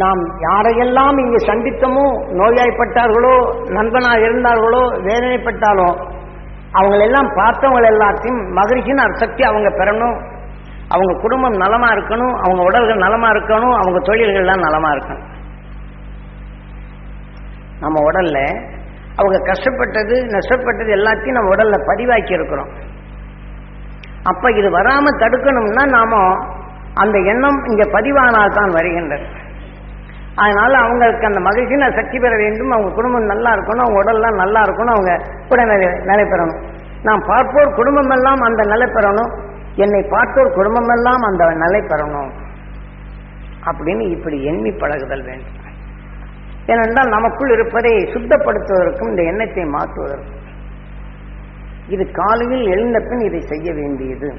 நாம் யாரையெல்லாம் இங்கு சந்தித்தமோ நோயாய்ப்பட்டார்களோ நண்பனாக இருந்தார்களோ வேதனைப்பட்டாலோ அவங்களெல்லாம் பார்த்தவங்க எல்லாத்தையும் மகிழ்ச்சின்னு சக்தி அவங்க பெறணும். அவங்க குடும்பம் நலமா இருக்கணும் அவங்க உடல்கள் நலமா இருக்கணும் அவங்க தொழில்கள்லாம் நலமா இருக்கணும். நம்ம உடல்ல அவங்க கஷ்டப்பட்டது நஷ்டப்பட்டது எல்லாத்தையும் நம்ம உடல்ல பதிவாக்கி இருக்கிறோம். அப்ப இது வராம தடுக்கணும்னா நாம அந்த எண்ணம் இங்க பதிவானால் தான் வருகின்றது. அதனால அவங்களுக்கு அந்த மகிழ்ச்சியின சக்தி பெற வேண்டும். அவங்க குடும்பம் நல்லா இருக்கணும். அவங்க உடல்லாம் நல்லா இருக்கணும். அவங்க கூட நிலை பெறணும். நான் பார்ப்போர் குடும்பம் எல்லாம் அந்த நிலை பெறணும். என்னை பார்த்தோர் குடும்பம் எல்லாம் அந்த நிலை பெறணும். அப்படின்னு இப்படி எண்ணி பழகுதல் வேண்டும். ஏனென்றால் நமக்குள் இருப்பதை சுத்தப்படுத்துவதற்கும் இந்த எண்ணத்தை மாற்றுவதற்கும். இது காலையில் எழுந்த பின் இதை செய்ய வேண்டியது.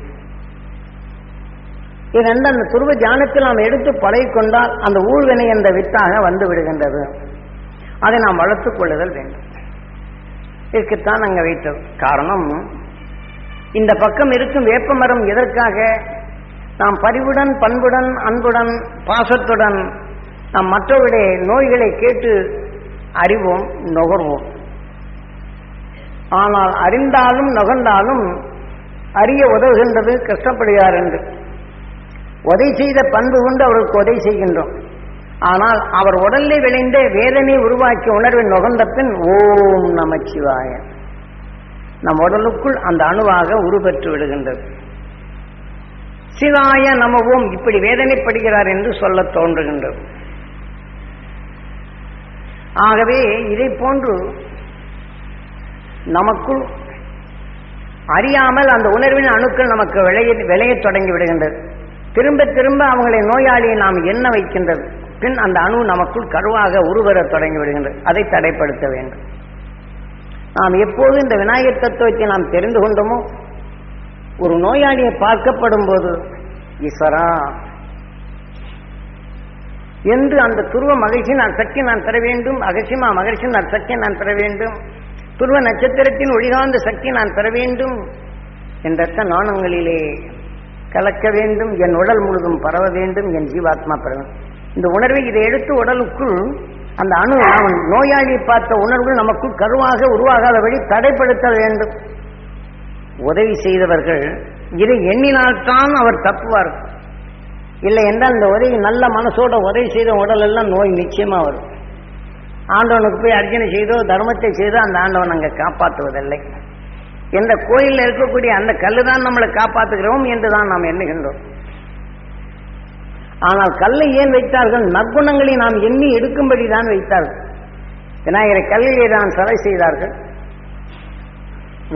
ஏனென்றால் அந்த துருவ தியானத்தில் நாம் எடுத்து பழகிக்கொண்டால் அந்த ஊழ்வினை என்ற வித்தாக வந்து விடுகின்றது. அதை நாம் வளர்த்து கொள்ளுதல் வேண்டும். இதுக்குத்தான் அங்கே வைத்தது காரணம். இந்த பக்கம் இருக்கும் வேப்பமரம் எதற்காக? நாம் பரிவுடன் பண்புடன் அன்புடன் பாசத்துடன் நாம் மற்றவருடைய நோய்களை கேட்டு அறிவோம் நுகர்வோம். ஆனால் அறிந்தாலும் நுகர்ந்தாலும் அறிய உதவுகின்றது கஷ்டப்படுகிறார் என்று. உதவி செய்த பண்பு கொண்டு அவருக்கு உதவி செய்கின்றோம். ஆனால் அவர் உடலில் விளைந்த வேதனை உருவாக்கிய உணர்வை நுகர்ந்த பின் ஓம் நமச்சிவாய. நம் உடலுக்குள் அந்த அணுவாக உருபெற்று விடுகின்றது. சிவாய நமவும் இப்படி வேதனைப்படுகிறார் என்று சொல்ல தோன்றுகின்றது. ஆகவே இதை போன்று நமக்குள் அறியாமல் அந்த உணர்வின் அணுக்கள் நமக்கு விளைய விளையத் தொடங்கி விடுகின்றது. திரும்ப திரும்ப அவங்களை நோயாளியை நாம் எண்ண வைக்கின்றது பின் அந்த அணு நமக்குள் கருவாக உருவரத் தொடங்கி விடுகின்றது. அதை தடைப்படுத்த வேண்டும். நாம் எப்போது இந்த விநாயகர் தத்துவத்தை நாம் தெரிந்து கொண்டோமோ ஒரு நோயாளியை பார்க்கப்படும் போது ஈஸ்வரா என்று அந்த துருவ மகிழ்ச்சி நான் சக்தி நான் பெற வேண்டும் அகசிமா மகிழ்ச்சி நான் சக்தி நான் பெற வேண்டும் துருவ நட்சத்திரத்தின் ஒளிகாந்த சக்தி நான் பெற வேண்டும் என்ற நாணங்களிலே கலக்க வேண்டும் என் உடல் முழுதும் பரவ வேண்டும் என் ஜீவாத்மா பரவ இந்த உணர்வை இதை எடுத்து உடலுக்குள் அந்த அணு அவன் நோயாளி பார்த்த உணர்வு நமக்குள் கருவாக உருவாகாதபடி தடைப்படுத்த வேண்டும். உதவி செய்தவர்கள் இதை எண்ணினால்தான் அவர் தப்புவார். இல்லை என்றால் இந்த உதவி நல்ல மனசோட உதவி செய்த உடல் எல்லாம் நோய் நிச்சயமா வரும். ஆண்டவனுக்கு போய் அர்ச்சனை செய்தோ தர்மத்தை செய்தோ அந்த ஆண்டவன் அங்கே காப்பாற்றுவதில்லை. எந்த கோயிலில் இருக்கக்கூடிய அந்த கல்லு தான் நம்மளை காப்பாற்றுகிறோம் என்று தான் நாம் எண்ணுகின்றோம். ஆனால் கல்லை ஏன் வைத்தார்கள்? நற்குணங்களை நாம் எண்ணி எடுக்கும்படி தான் வைத்தார்கள். விநாயகரை கல்லிலே தான் சலை செய்தார்கள்.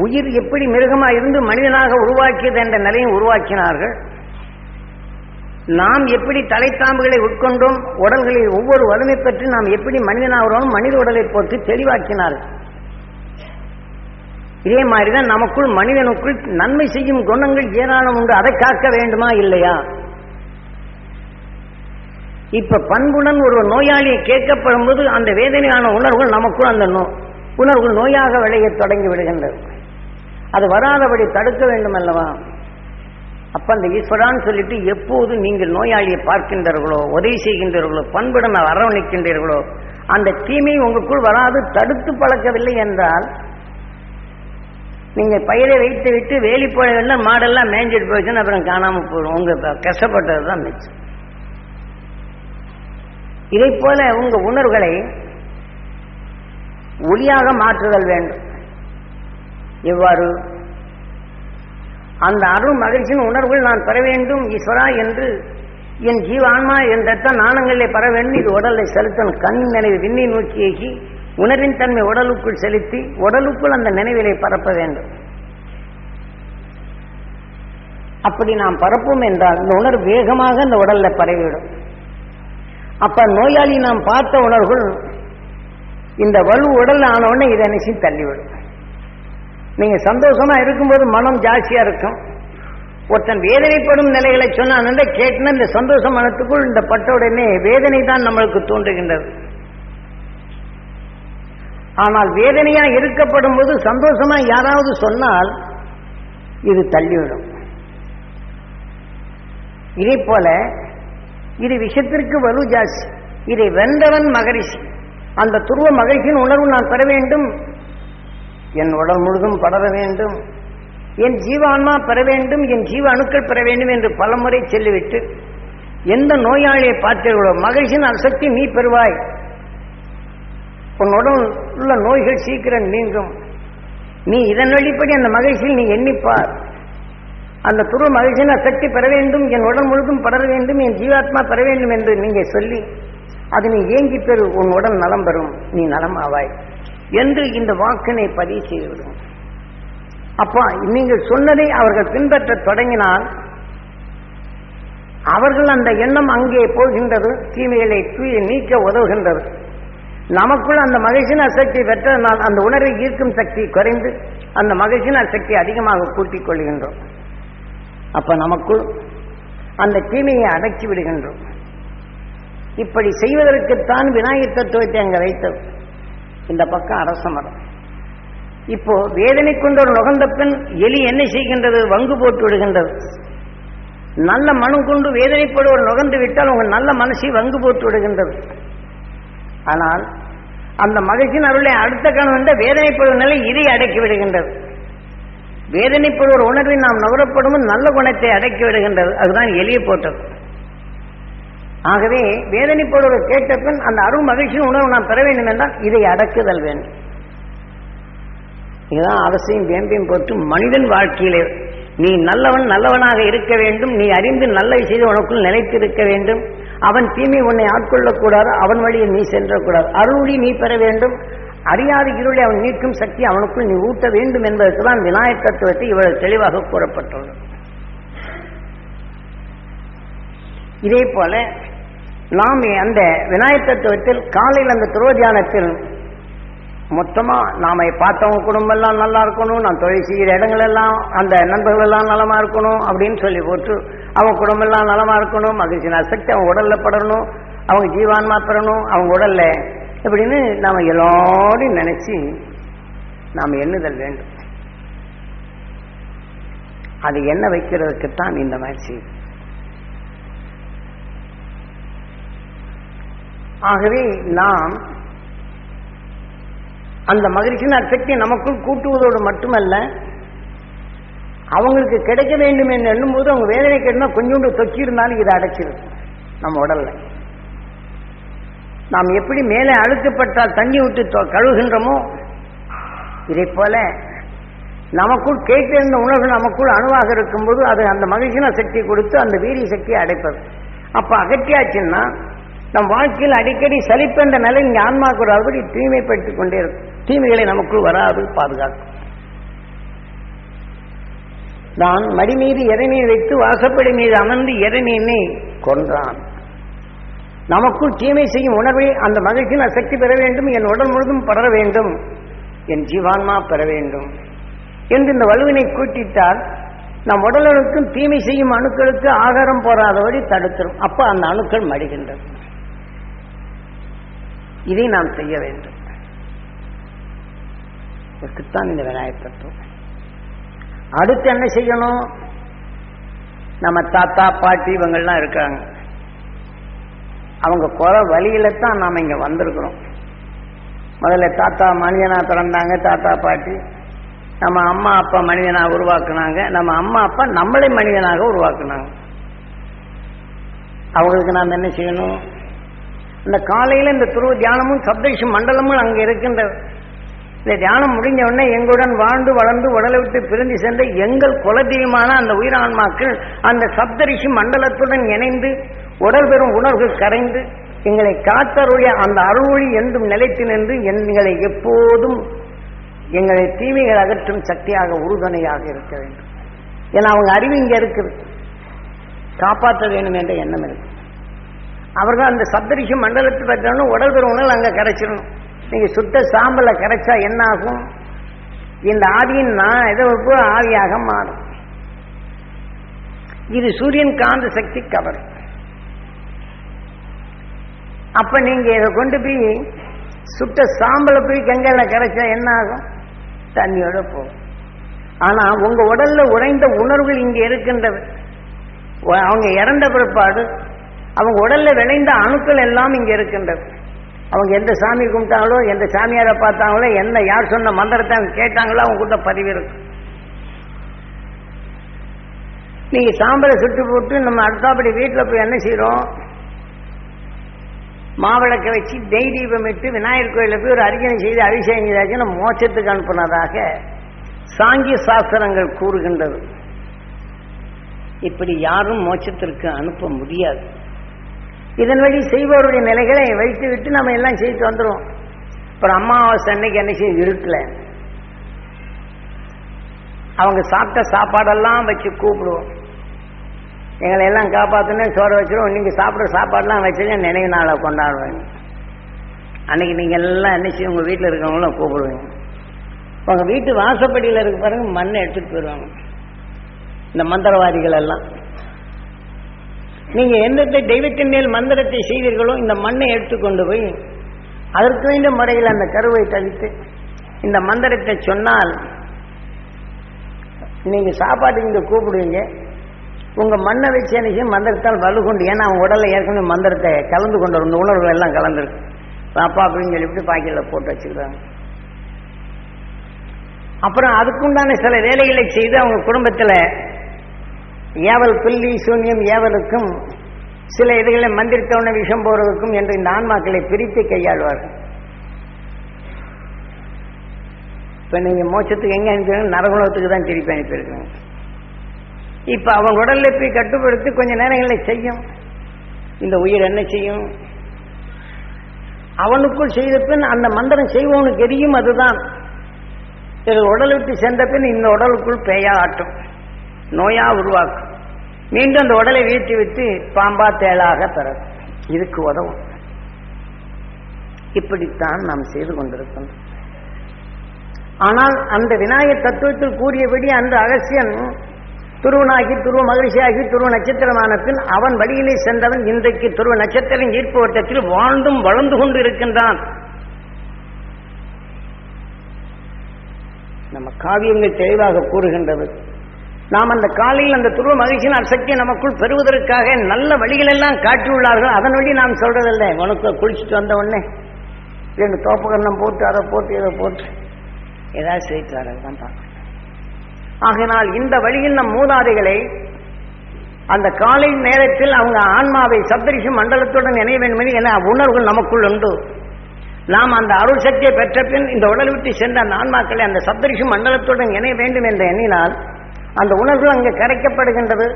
உயிர் எப்படி மிருகமாக இருந்து மனிதனாக உருவாக்கியது என்ற நிலையை உருவாக்கினார்கள். நாம் எப்படி தலைத்தாம்புகளை உட்கொண்டோம் உடல்களில் ஒவ்வொரு வலிமை பற்றி நாம் எப்படி மனிதனாகிறோம் மனித உடலை போட்டு தெளிவாக்கினார்கள். இதே மாதிரிதான் நமக்குள் மனிதனுக்குள் நன்மை செய்யும் குணங்கள் ஏராளம் உண்டு. அதை காக்க வேண்டுமா? இல்லையா? இப்ப பண்புடன் ஒரு நோயாளியை கேட்கப்படும் போது அந்த வேதனையான உணர்வுகள் நமக்குள் அந்த நோ உணர்வு நோயாக விளைய தொடங்கி விடுகின்றது அது வராதபடி தடுக்க வேண்டும் அல்லவா அப்ப அந்த ஈஸ்வரான்னு சொல்லிட்டு எப்போது நீங்கள் நோயாளியை பார்க்கின்றார்களோ உதவி செய்கின்றீர்களோ பண்புடன் அரவணைக்கின்றீர்களோ அந்த தீமை உங்களுக்குள் வராது தடுத்து பழக்கவில்லை என்றால் நீங்க பயிரை வைத்து விட்டு வேலி போயெல்லாம் மாடெல்லாம் மேய்ஞ்சிட்டு போச்சுன்னு அப்புறம் காணாமல் போயிடும். உங்க கஷ்டப்பட்டது தான் மிச்சம். இதை போல உங்க உணர்வுகளை ஒளியாக மாற்றுதல் வேண்டும். எவ்வாறு? அந்த அருள் மகிழ்ச்சியின் உணர்வுகள் நான் பெற வேண்டும். ஈஸ்வரா என்று. என் ஜீவான்மா என்ற நாணங்களிலே பெற வேண்டும் இது உடலை செலுத்தணும் கண் நினைவு விண்ணை நோக்கி உணர்வின் தன்மை உடலுக்குள் செலுத்தி உடலுக்குள் அந்த நினைவிலை பரப்ப வேண்டும். அப்படி நாம் பரப்போம் என்றால் இந்த உணர்வு வேகமாக அந்த உடல்ல பரவிவிடும். அப்ப நோயாளி நாம் பார்த்த உணர்வுகள் இந்த வலு உடல் ஆனவுடனே இதை நினைச்சு தள்ளிவிடும். நீங்க சந்தோஷமா இருக்கும்போது மனம் ஜாஸ்தியா இருக்கும். ஒருத்தன் வேதனைப்படும் நிலைகளை சொன்னான் கேட்டுனா இந்த சந்தோஷ மனத்துக்குள் இந்த பட்ட உடனே வேதனை தான் நம்மளுக்கு தோன்றுகின்றது. ஆனால் வேதனையா இருக்கப்படும் போது சந்தோஷமா யாராவது சொன்னால் இது தள்ளிவிடும். இதே போல இது விஷத்திற்கு வலு ஜாஸ்தி. இதை வென்றவன் மகரிஷி. அந்த துருவ மகிழ்ச்சியின் உணர்வு நான் பெற வேண்டும். என் உடல் முழுதும் படர வேண்டும். என் ஜீவான்மா பெற வேண்டும். என் ஜீவ அணுக்கள் பெற வேண்டும் என்று பலமுறை சொல்லிவிட்டு எந்த நோயாளியை பார்த்தீர்களோ மகிழ்ச்சியின் அசக்தி நீ பெறுவாய். உன் உடல் உள்ள நோய்கள் சீக்கிரம் நீங்கும். நீ இதன் வழிப்படி அந்த மகிழ்ச்சியில் நீ எண்ணிப்பார். அந்த துருவ மகிழ்ச்சியின் சக்தி பெற வேண்டும் என் உடல் முழுதும் படர வேண்டும் என் ஜீவாத்மா பெற வேண்டும் என்று நீங்கள் சொல்லி அது நீ ஏங்கி பெறு உன் உடல் நலம் பெறும் நீ நலம் ஆவாய் என்று இந்த வாக்கினை பதிவு செய்துவிடும். அப்பா நீங்கள் சொன்னதை அவர்கள் பின்பற்ற தொடங்கினால் அவர்கள் அந்த எண்ணம் அங்கே போகின்றது தீமைகளை தூய நீக்க உதவுகின்றது. நமக்குள் அந்த மகிழ்ச்சினார் சக்தி பெற்றதனால் அந்த உணர்வை ஈர்க்கும் சக்தி குறைந்து அந்த மகிழ்ச்சியின் சக்தி அதிகமாக கூட்டிக் கொள்கின்றோம். அப்ப நமக்குள் அந்த தீமையை அடக்கி விடுகின்றோம். இப்படி செய்வதற்குத்தான் விநாயகர் தத்துவத்தை அங்க வைத்தது. இந்த பக்கம் அரச மரம். இப்போ வேதனை கொண்டவர் ஒரு நுகர்ந்த பெண் எலி என்ன செய்கின்றது? வங்கு போட்டு விடுகின்றது. நல்ல மனம் கொண்டு வேதனைப்படுவர் ஒரு நுகர்ந்து விட்டால் உங்க நல்ல மனசை வங்கு போட்டு விடுகின்றது. ஆனால் அந்த மகிழ்ச்சியின் அருளை அடுத்த கணம் வந்த வேதனைப்படும் நிலை இதை அடக்கி விடுகின்றது. வேதனைப்படுவோர் உணர்வை நாம் நுகரப்படும் நல்ல குணத்தை அடக்கி விடுகின்றது. அதுதான் எளிய போட்டது ஆகவே வேதனைப்படுவோர் கேட்ட பின் அந்த அருள் மகிழ்ச்சியின் உணர்வு நாம் பெற வேண்டும் என்றால் இதை அடக்குதல் வேண்டும். இதுதான் அரசையும் வேம்பையும் போட்டு மனிதன் வாழ்க்கையிலே. நீ நல்லவன் நல்லவனாக இருக்க வேண்டும். நீ அறிந்து நல்ல செய்து உனக்குள் நிலைத்திருக்க வேண்டும். அவன் தீமை உன்னை ஆட்கொள்ளக்கூடாது அவன் வழியில் நீ சென்றக்கூடாது. அருளி நீ பெற வேண்டும். அறியாத இருளை அவன் நீக்கும் சக்தி அவனுக்குள் நீ ஊட்ட வேண்டும் என்பதற்கு தான் விநாயகர் தத்துவத்தை இவ்வளவு தெளிவாக கூறப்பட்டுள்ளது. இதே போல நாம் அந்த விநாயகர் தத்துவத்தில் காலையில் அந்த துரோதியானத்தில் மொத்தமா நாம பார்த்தவங்க குடும்பம் எல்லாம் நல்லா இருக்கணும் நான் தொழில் செய்கிற இடங்கள் எல்லாம் அந்த நண்பர்கள் எல்லாம் நலமா இருக்கணும் அப்படின்னு சொல்லி போட்டு அவங்க குடும்பம் எல்லாம் நலமா இருக்கணும் மகிழ்ச்சி சக்தி அவங்க உடல்ல படணும் அவங்க ஜீவான்மா பெறணும் அவங்க உடல்ல இப்படின்னு நாம எல்லாரையும் நினைச்சு நாம் எண்ணுதல் வேண்டும். அது என்ன வைக்கிறதுக்குத்தான் இந்த முயற்சி ஆகவே நாம் அந்த மகிழ்ச்சியின் சக்தி நமக்குள் கூட்டுவதோடு மட்டுமல்ல அவங்களுக்கு கிடைக்க வேண்டும் என்று எண்ணும்போது அவங்க வேதனை கேட்டால் கொஞ்சோண்டு தொக்கி இருந்தாலும் இதை அடைச்சிடும் நம்ம உடல்ல. நாம் எப்படி மேலே அழுத்தப்பட்டால் தண்ணி விட்டு தொ- கழுவுகின்றோமோ இதை போல நமக்குள் கேட்டிருந்த உணர்வு நமக்குள் அணுவாக இருக்கும்போது அது அந்த மகிழ்ச்சியான சக்தி கொடுத்து அந்த வீரிய சக்தியை அடைப்பது. அப்ப அகற்றியாச்சுன்னா நம் வாழ்க்கையில் அடிக்கடி சலிப்பென்ற நிலை இங்கே ஆன்மாக்கு வராதபடி தூய்மைப்படுத்திக் கொண்டே இருக்கும். தீமைகளை நமக்குள் வராது பாதுகாக்கும். நான் மடி மீது இறைநீர் வைத்து வாசப்படி மீது அமர்ந்து இறைநீரை கொன்றான். நமக்குள் தீமை செய்யும் உணர்வை அந்த மகிழ்ச்சியின் சக்தி பெற வேண்டும் என் உடல் முழுதும் படர வேண்டும் என் ஜீவான்மா பெற வேண்டும் என்று இந்த வலுவினை கூட்டிட்டால் நம் உடலுக்கும் தீமை செய்யும் அணுக்களுக்கு ஆகாரம் போராதபடி தடுத்துரும். அப்ப அந்த அணுக்கள் மடிகின்றன. இதை நாம் செய்ய வேண்டும். இதற்குத்தான் இந்த விநாயகர் தத்துவம் அடுத்து என்ன செய்யணும்? நம்ம தாத்தா பாட்டி இவங்கெல்லாம் இருக்காங்க. அவங்க குறை வழியில தான் நாம இங்க வந்திருக்கிறோம். முதல்ல தாத்தா மனிதனா பிறந்தாங்க தாத்தா பாட்டி. நம்ம அம்மா அப்பா மனிதனா உருவாக்குனாங்க. நம்ம அம்மா அப்பா நம்மளை மனிதனாக உருவாக்குனாங்க. அவங்களுக்கு நாம் என்ன செய்யணும்? இந்த காலையில இந்த துருவ தியானமும் சப்தரிஷி மண்டலமும் அங்க இருக்கின்ற இந்த தியானம் முடிஞ்ச உடனே எங்களுடன் வாழ்ந்து வளர்ந்து உடலை விட்டு பிரிந்து சென்ற எங்கள் குலதெய்வமான அந்த உயிரான்மாக்கள் அந்த சப்தரிஷி மண்டலத்துடன் இணைந்து உடல் பெறும் உணர்வுகள் கரைந்து எங்களை காத்தருடைய அந்த அருள்மொழி என்றும் நிலைத்து நின்று எங்களை எப்போதும் எங்களை தீமைகள் அகற்றும் சக்தியாக உறுதுணையாக இருக்க வேண்டும். ஏன்னா அவங்க அறிவு இங்கே இருக்குது. காப்பாற்ற வேண்டும் என்ற எண்ணம் இருக்கு. அவர்கள் அந்த சப்தரிஷி மண்டலத்தை பெற்றவனும் உடல் பெறும் உணவு அங்கே கிடைச்சிடணும். நீங்கள் சுத்த சாம்பலை கிடைச்சா என்ன ஆகும் இந்த ஆவியின் நான் எதை ஆவியாக மாறும். இது சூரியன் காந்த சக்தி கவர். அப்ப நீங்க இதை கொண்டு போய் சுட்ட சாம்பலை போய் கங்கையில கரைச்சா என்ன ஆகும் தண்ணியோட போகும். ஆனா உங்க உடல்ல உறைந்த உணர்வுகள் இங்க இருக்கின்றது அவங்க இறந்த பிற்பாடு அவங்க உடல்ல விளைந்த அணுக்கள் எல்லாம் இங்க இருக்கின்றது அவங்க எந்த சாமி கும்பிட்டாங்களோ எந்த சாமியாரை பார்த்தாங்களோ என்ன யார் சொன்ன மந்திரத்தை அவங்க கேட்டாங்களோ அவங்க கூட பதிவு இருக்கு. நீங்க சாம்பலை சுட்டு போட்டு நம்ம அடுத்தாப்படி வீட்டில் போய் என்ன செய்யறோம் மாவிளக்க வச்சு தெய் தீபம் இட்டு விநாயகர் கோயிலில் போய் ஒரு அர்ச்சனை செய்து அபிஷேகம் செய்தாச்சு நம்ம மோட்சத்துக்கு அனுப்புனதாக சாங்கிய சாஸ்திரங்கள் கூறுகின்றது. இப்படி யாரும் மோட்சத்திற்கு அனுப்ப முடியாது. இதன் வழி செய்பவருடைய நிலைகளை வைத்து விட்டு நம்ம எல்லாம் செய்து வந்துடுவோம் அப்புறம் அம்மாவாசை அன்னைக்கு என்ன செய்ய இருக்கல அவங்க சாப்பிட்ட சாப்பாடெல்லாம் வச்சு கூப்பிடுவோம். எங்களை எல்லாம் காப்பாற்றுனே சோற வச்சிருவோம். நீங்க சாப்பிட்ற சாப்பாடெல்லாம் வச்சுங்க நினைவு நாளை கொண்டாடுவாங்க அன்னைக்கு நீங்க எல்லாம் என்ன செய்யும் உங்க வீட்டில் இருக்கவங்களும் கூப்பிடுவீங்க உங்க வீட்டு வாசப்படியில் இருக்க பாருங்க மண்ணை எடுத்துட்டு போயிடுவாங்க. இந்த மந்திரவாதிகள் எல்லாம். நீங்க எந்தெந்த தெய்வத்தின் மேல் மந்திரத்தை செய்தீர்களோ இந்த மண்ணை எடுத்துக்கொண்டு போய் அதற்கு வேண்டிய முறையில் அந்த கருவை தவித்து இந்த மந்திரத்தை சொன்னால் நீங்க சாப்பாட்டுக்கு இங்க கூப்பிடுவீங்க. உங்க மண்ணை வச்சு என்ன மந்திரத்தால் வலு கொண்டு ஏன்னா அவங்க உடல்ல ஏற்கனவே மந்திரத்தை கலந்து கொண்டு வரும். இந்த உணர்வுகள் எல்லாம் கலந்துருக்கு. பாப்பா அப்படின்னு சொல்லிவிட்டு பாக்கெட்டில் போட்டு வச்சுக்கிறாங்க. அப்புறம் அதுக்குண்டான சில வேலைகளை செய்து அவங்க குடும்பத்தில் ஏவல் பில்லி சூன்யம் ஏவலுக்கும் சில இதுகளை மந்திரித்தவன விஷம் போறதுக்கும் என்று இந்த ஆன்மாக்களை பிரித்து கையாள்வார்கள். இப்ப நீங்க மோட்சத்துக்கு எங்க அனுப்பிடுங்க நரகுலத்துக்கு தான் திருப்பி அனுப்பியிருக்கீங்க. இப்ப அவங்க உடல்ல போய் கட்டுப்படுத்தி கொஞ்ச நேரங்களில் செய்யும். இந்த உயிர் என்ன செய்யும்? அவனுக்குள் செய்த பின் அந்த மந்திரம் செய்வனுக்கு எரியும் அதுதான். உடலுக்கு சென்ற பின் இந்த உடலுக்குள் பேயா ஆட்டும் நோயா உருவாக்கும். மீண்டும் அந்த உடலை வீழ்த்தி விட்டு பாம்பா தேளாக பெறும் இதுக்கு உதவும். இப்படித்தான் நாம் செய்து கொண்டிருக்கோம் ஆனால் அந்த விநாயகர் தத்துவத்தில் கூறியபடி அந்த அகசியன் துருவனாகி துருவ மகிழ்ச்சியாகி துருவ நட்சத்திரமான பின் அவன் வழியிலே சென்றவன் இன்றைக்கு துருவ நட்சத்திரம் ஈர்ப்பு வட்டத்தில் வாழ்ந்தும் வளர்ந்து கொண்டு இருக்கின்றான் நம்ம காவியங்கள் தெளிவாக கூறுகின்றது. நாம் அந்த காலையில் அந்த துருவ மகிழ்ச்சியின் அசக்தியை நமக்குள் பெறுவதற்காக நல்ல வழிகள் எல்லாம் காட்டியுள்ளார்கள் அதன் வழி நாம் சொல்றதில்லை. உனக்கு குளிச்சுட்டு வந்த உடனே ரெண்டு தோப்பகரணம் போட்டு அதை போட்டு இதை போட்டு. ஏதாவது செய்து தான் பார்க்கணும். ஆகினால் இந்த வழியில் நம் மூதாதைகளை அந்த காலை நேரத்தில் அவங்க ஆன்மாவை சப்தரிஷி மண்டலத்துடன் இணைய வேண்டும் என உணர்வுகள் நமக்குள் உண்டு. நாம் அந்த அருள் சக்தியை பெற்ற பின் இந்த உடல் விட்டு சென்ற அந்த ஆன்மாக்களை அந்த சப்தரிஷி மண்டலத்துடன் இணைய வேண்டும் என்று எண்ணினால் அந்த உணர்வு அங்கே கரைக்கப்படுகின்றது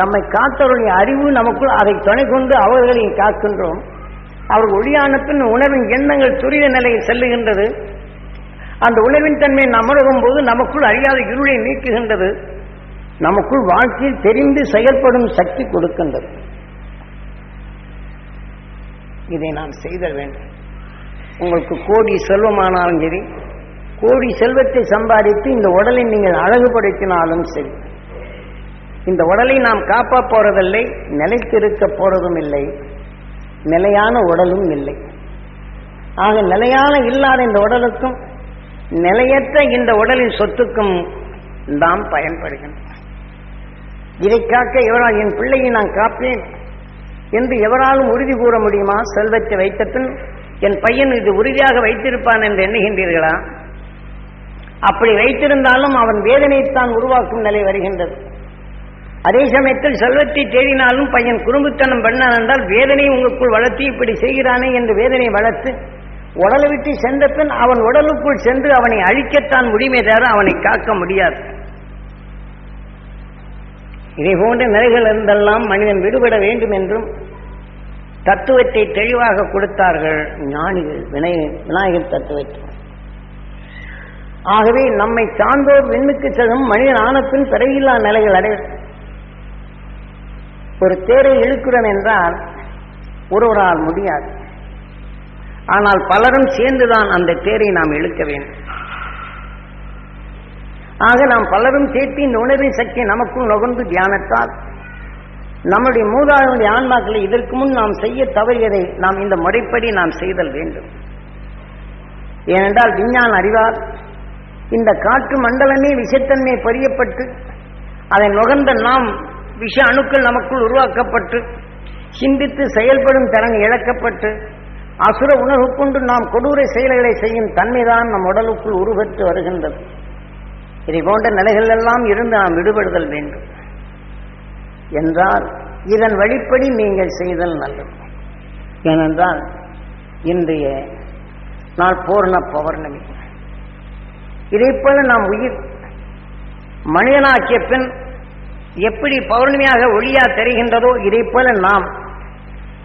நம்மை காத்தவருடைய அறிவு நமக்குள் அதை துணை கொண்டு அவர்களையும் காக்கின்றோம். அவர்கள் ஒளியான பின் உணர்வின் எண்ணங்கள் துரித நிலையில் செல்லுகின்றது. அந்த உணர்வின் தன்மை அமருகும் போது நமக்குள் அறியாத இருளை நீக்குகின்றது. நமக்குள் வாழ்க்கையில் தெரிந்து செயல்படும் சக்தி கொடுக்கின்றது. இதை நான் செய்தல் வேண்டும். உங்களுக்கு கோடி செல்வமானாலும் சரி கோடி செல்வத்தை சம்பாதித்து இந்த உடலை நீங்கள் அழகுபடுத்தினாலும் சரி. இந்த உடலை நாம் காப்பா போறதில்லை நிலைத்திருக்க போறதும் இல்லை. நிலையான உடலும் இல்லை. ஆக நிலையான இல்லாத இந்த உடலுக்கும் நிலையற்ற இந்த உடலின் சொத்துக்கும் நாம் பயன்படுகின்றோம். இதை காக்க எவரால் என் பிள்ளையை நான் காப்பேன் என்று எவராலும் உறுதி கூற முடியுமா? செல்வத்தை வைத்த பின் என் பையன் இது உறுதியாக வைத்திருப்பான் என்று எண்ணுகின்றீர்களா? அப்படி வைத்திருந்தாலும் அவன் வேதனைத்தான் உருவாக்கும் நிலை வருகின்றது. அதே சமயத்தில் செல்வத்தை தேடினாலும் பையன் குறும்புத்தனம் பண்ணான் என்றால் வேதனை உங்களுக்குள் வளர்த்தி இப்படி செய்கிறானே என்று வேதனை வளர்த்து உடலை விட்டு சென்ற பின் அவன் உடலுக்குள் சென்று அவனை அழிக்கத்தான் முடியுமே தவிர அவனை காக்க முடியாது. இதை போன்ற நிலைகள் இருந்தெல்லாம் மனிதன் விடுபட வேண்டும் என்றும் தத்துவத்தை தெளிவாக கொடுத்தார்கள் ஞானிகள் விநாயகர் தத்துவத்தை. ஆகவே நம்மை சார்ந்தோர் விண்ணுக்கு செல்லும் மனிதன் ஆன பின் நிலைகள் அடை ஒரு தேரை இழுக்கிறோம் என்றால் ஒருவரால் முடியாது. ஆனால் பலரும் சேர்ந்துதான் அந்த தேரை நாம் இழுக்க வேண்டும். ஆக நாம் பலரும் சேர்த்து இந்த உணர்வின் சக்தி நமக்குள் நுகர்ந்து தியானத்தால் நம்முடைய மூதாதனுடைய ஆன்மாக்களை இதற்கு முன் நாம் செய்ய தவறியதை நாம் இந்த முறைப்படி நாம் செய்தல் வேண்டும். ஏனென்றால் விஞ்ஞான அறிவால் இந்த காற்று மண்டலமே விஷத்தன்மை பறியப்பட்டு அதை நுகர்ந்த நாம் விஷ அணுக்கள் நமக்குள் உருவாக்கப்பட்டு சிந்தித்து செயல்படும் திறன் இழக்கப்பட்டு அசுர உணர்வு கொண்டு நாம் கொடூர செயல்களை செய்யும் தன்மைதான் நம் உடலுக்குள் உருவெற்று வருகின்றது. இதை போன்ற நிலைகள் எல்லாம் இருந்து நாம் விடுபடுதல் வேண்டும். என்றால் இதன் வழிப்படி நீங்கள் செய்தல் நல்லது. ஏனென்றால் இன்றைய நாள் பூர்ண பௌர்ணமி. இதைப் போல நாம் உயிர் மனிதனாக்கிய பின் எப்படி பௌர்ணமியாக ஒளியா தெரிகின்றதோ இதைப் போல நாம்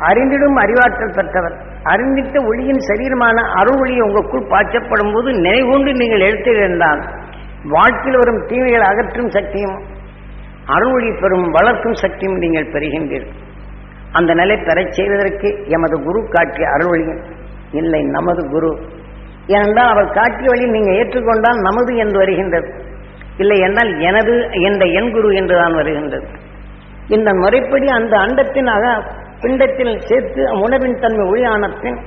அறிந்திடும் அறிவாற்றல் பெற்றவர். அறிந்திட்ட ஒளியின் சரீரமான அருள் ஒளி உங்களுக்குள் பாய்ச்சப்படும் போது நினைவுண்டு நீங்கள் எழுத்திருந்தால் வாழ்க்கையில் வரும் தீமைகள் அகற்றும் சக்தியும் அருள் பெறும் வளர்க்கும் சக்தியும் நீங்கள் பெறுகின்றீர்கள். அந்த நிலை பெறச் செய்வதற்கு எமது குரு காட்டிய அருள் இல்லை நமது குரு ஏனென்றால் அவர் காட்டிய வழி நீங்கள் ஏற்றுக்கொண்டால் நமது என்று வருகின்றது. இல்லை என்றால் எனது என்ற என் குரு என்றுதான் வருகின்றது. இந்த முறைப்படி அந்த அண்டத்தின் அக பிண்டத்தில் சேர்த்து உணவின் தன்மை ஒளியான பின்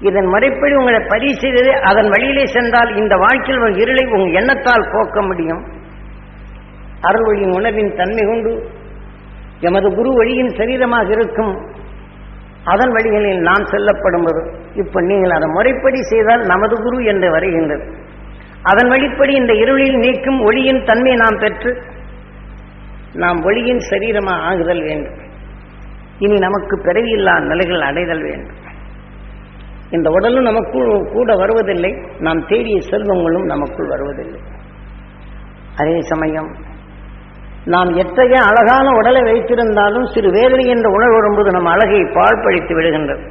இதன் முறைப்படி உங்களை பதிவு செய்தது அதன் வழியிலே சென்றால் இந்த வாழ்க்கையில் உங்கள் இருளை உங்கள் எண்ணத்தால் போக்க முடியும். அருள் வழியின் உணவின் தன்மை கொண்டு எமது குரு வழியின் சரீரமாக இருக்கும். அதன் வழிகளில் நாம் செல்லப்படும்போது இப்ப நீங்கள் அதை முறைப்படி செய்தால் நமது குரு என்று வருகின்றது. அதன் வழிப்படி இந்த இருளில் நீக்கும் ஒளியின் தன்மை நாம் பெற்று நாம் ஒளியின் சரீரமாக ஆகுதல் வேண்டும். இனி நமக்கு பிறவியில்லா நிலைகள் அடைதல் வேண்டும். இந்த உடலும் நமக்கு கூட வருவதில்லை நாம் தேடிய செல்வங்களும் நமக்குள் வருவதில்லை. அதே சமயம் நாம் எத்தகைய அழகான உடலை வைத்திருந்தாலும் சிறு வேதனை என்ற உணர்வு வரும்போது நம் அழகை பாழ்பழித்து விடுகின்றது.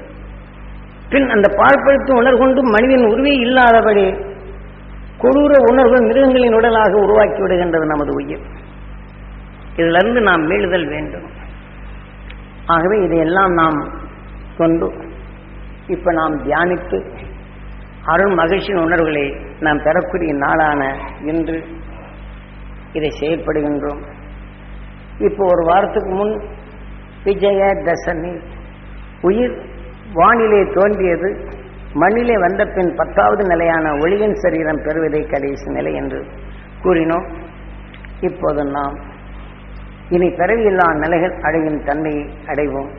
பின் அந்த பாழ்படுத்தும் உணர்கொண்டு மனிதன் உருவே இல்லாதபடி கொடூர உணர்வு மிருகங்களின் உடலாக உருவாக்கி விடுகின்றது நமது உயிர். இதிலிருந்து நாம் மீளுதல் வேண்டும். ஆகவே இதையெல்லாம் நாம் கொண்டு இப்ப நாம் தியானித்து அருள் மகிழ்ச்சியின் உணர்வுகளை நாம் பெறக்கூடிய நாளான இன்று இதை செயல்படுகின்றோம். இப்போ ஒரு வாரத்துக்கு முன் விஜய தசமி உயிர் வானிலே தோன்றியது. மண்ணிலே வந்த பின் பத்தாவது நிலையான ஒளியின் சரீரம் பெறுவதே கடைசி நிலை என்று கூறினோம். இப்போது நாம் இனி பிறவியில்லா நிலைகள் அடையும் தன்மையை அடைவோம்.